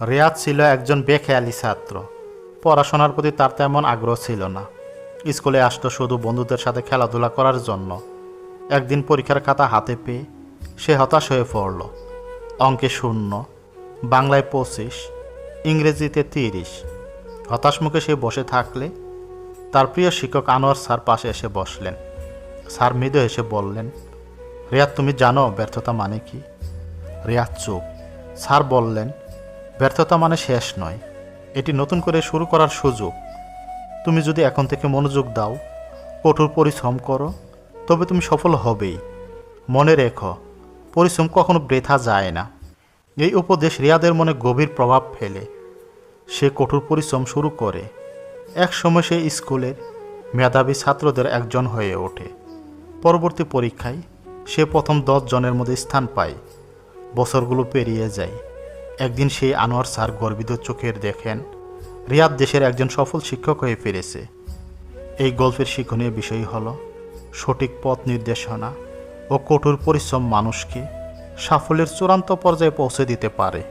রিয়াদ ছিল একজন বেখেয়ালি ছাত্র। পড়াশোনার প্রতি তার তেমন আগ্রহ ছিল না। স্কুলে আসতো শুধু বন্ধুদের সাথে খেলাধুলা করার জন্য। একদিন পরীক্ষার খাতা হাতে পেয়ে সে হতাশ হয়ে পড়ল। অঙ্কে শূন্য, বাংলায় পঁচিশ, ইংরেজিতে তিরিশ। হতাশ মুখে সে বসে থাকলে তার প্রিয় শিক্ষক আনোয়ার স্যার পাশে এসে বসলেন। স্যার মৃদু এসে বললেন, রিয়াদ, তুমি জানো ব্যর্থতা মানে কি? রিয়াদ চুপ। স্যার বললেন ব্যর্থতা মানে শেষ নয়। এটি নতুন করে শুরু করার সুযোগ। তুমি যদি এখন থেকে মনোযোগ দাও, কঠোর পরিশ্রম করো, তবে তুমি সফল হবেই। মনে রেখো, পরিশ্রম কখনো বৃথা যায় না। এই উপদেশ রিয়াদের মনে গভীর প্রভাব ফেলে। সে কঠোর পরিশ্রম শুরু করে। এক সময় সে স্কুলের মেধাবী ছাত্রদের একজন হয়ে ওঠে। পরবর্তী পরীক্ষায় সে প্রথম দশ জনের মধ্যে স্থান পায়। বছরগুলো পেরিয়ে যায়। একদিন সেই আনোয়ার স্যার গর্বিত চোখের দেখেন, রিয়াদ দেশের একজন সফল শিক্ষক হয়ে ফিরেছে। এই গল্পের শিক্ষণীয় বিষয় হল, সঠিক পথ নির্দেশনা ও কঠোর পরিশ্রম মানুষকে সাফল্যের চূড়ান্ত পর্যায়ে পৌঁছে দিতে পারে।